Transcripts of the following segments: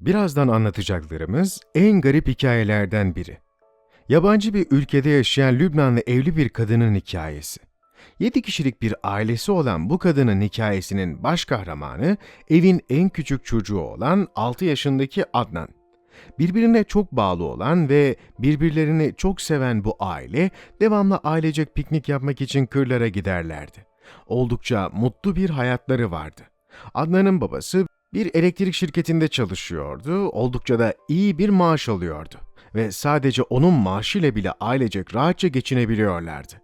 Birazdan anlatacaklarımız en garip hikayelerden biri. Yabancı bir ülkede yaşayan Lübnanlı evli bir kadının hikayesi. 7 kişilik bir ailesi olan bu kadının hikayesinin baş kahramanı evin en küçük çocuğu olan 6 yaşındaki Adnan. Birbirine çok bağlı olan ve birbirlerini çok seven bu aile devamlı ailecek piknik yapmak için kırlara giderlerdi. Oldukça mutlu bir hayatları vardı. Adnan'ın babası bir elektrik şirketinde çalışıyordu, oldukça da iyi bir maaş alıyordu ve sadece onun maaşıyla bile ailecek rahatça geçinebiliyorlardı.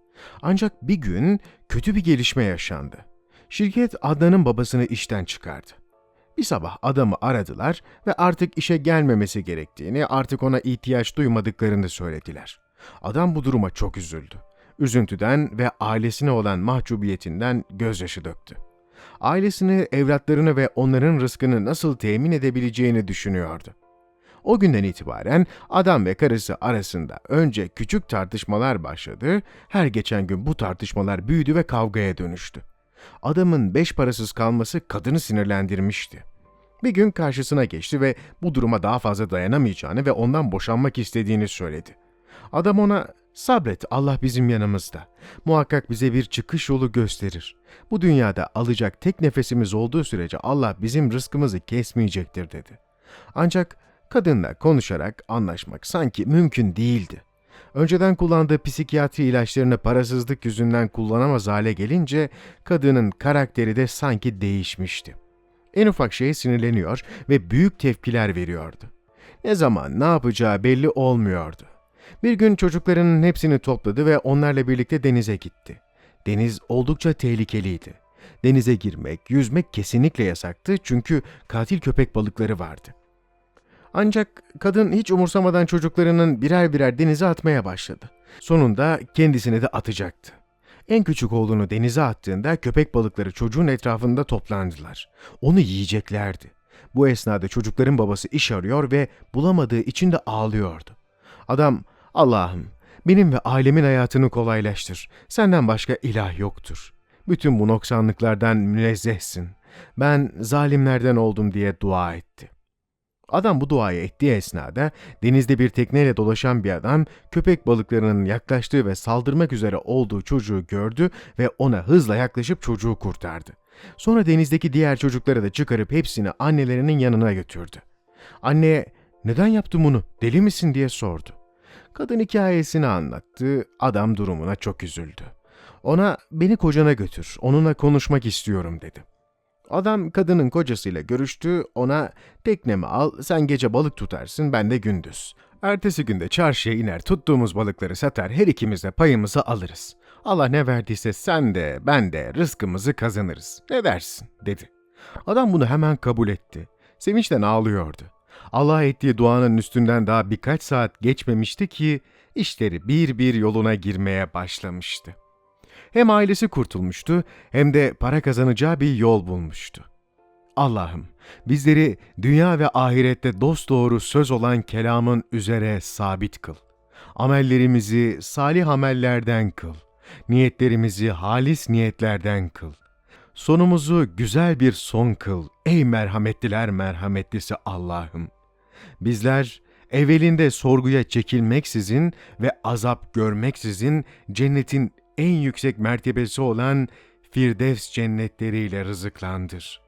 Ancak bir gün kötü bir gelişme yaşandı. Şirket Adnan'ın babasını işten çıkardı. Bir sabah adamı aradılar ve artık işe gelmemesi gerektiğini, artık ona ihtiyaç duymadıklarını söylediler. Adam bu duruma çok üzüldü. Üzüntüden ve ailesine olan mahcubiyetinden gözyaşı döktü. Ailesini, evlatlarını ve onların rızkını nasıl temin edebileceğini düşünüyordu. O günden itibaren adam ve karısı arasında önce küçük tartışmalar başladı, her geçen gün bu tartışmalar büyüdü ve kavgaya dönüştü. Adamın beş parasız kalması kadını sinirlendirmişti. Bir gün karşısına geçti ve bu duruma daha fazla dayanamayacağını ve ondan boşanmak istediğini söyledi. Adam ona sabret Allah bizim yanımızda. Muhakkak bize bir çıkış yolu gösterir. Bu dünyada alacak tek nefesimiz olduğu sürece Allah bizim rızkımızı kesmeyecektir dedi. Ancak kadınla konuşarak anlaşmak sanki mümkün değildi. Önceden kullandığı psikiyatri ilaçlarını parasızlık yüzünden kullanamaz hale gelince kadının karakteri de sanki değişmişti. En ufak şeye sinirleniyor ve büyük tepkiler veriyordu. Ne zaman ne yapacağı belli olmuyordu. Bir gün çocuklarının hepsini topladı ve onlarla birlikte denize gitti. Deniz oldukça tehlikeliydi. Denize girmek, yüzmek kesinlikle yasaktı çünkü katil köpek balıkları vardı. Ancak kadın hiç umursamadan çocuklarının birer birer denize atmaya başladı. Sonunda kendisini de atacaktı. En küçük oğlunu denize attığında köpek balıkları çocuğun etrafında toplandılar. Onu yiyeceklerdi. Bu esnada çocukların babası iş arıyor ve bulamadığı için de ağlıyordu. Adam, Allah'ım benim ve ailemin hayatını kolaylaştır. Senden başka ilah yoktur. Bütün bu noksanlıklardan münezzehsin. Ben zalimlerden oldum diye dua etti. Adam bu duayı ettiği esnada denizde bir tekneyle dolaşan bir adam köpek balıklarının yaklaştığı ve saldırmak üzere olduğu çocuğu gördü ve ona hızla yaklaşıp çocuğu kurtardı. Sonra denizdeki diğer çocukları da çıkarıp hepsini annelerinin yanına götürdü. Anneye neden yaptın bunu deli misin diye sordu. Kadın hikayesini anlattı, adam durumuna çok üzüldü. Ona beni kocana götür, onunla konuşmak istiyorum dedi. Adam kadının kocasıyla görüştü, ona teknemi al, sen gece balık tutarsın, ben de gündüz. Ertesi günde çarşıya iner, tuttuğumuz balıkları satar, her ikimiz de payımızı alırız. Allah ne verdiyse sen de, ben de rızkımızı kazanırız. Ne dersin? dedi. Adam bunu hemen kabul etti. Sevinçten ağlıyordu. Allah ettiği duanın üstünden daha birkaç saat geçmemişti ki işleri bir bir yoluna girmeye başlamıştı. Hem ailesi kurtulmuştu hem de para kazanacağı bir yol bulmuştu. Allah'ım bizleri dünya ve ahirette dosdoğru söz olan kelamın üzere sabit kıl. Amellerimizi salih amellerden kıl. Niyetlerimizi halis niyetlerden kıl. Sonumuzu güzel bir son kıl ey merhametliler merhametlisi Allah'ım. Bizler evvelinde sorguya çekilmeksizin ve azap görmeksizin cennetin en yüksek mertebesi olan Firdevs cennetleriyle rızıklandır.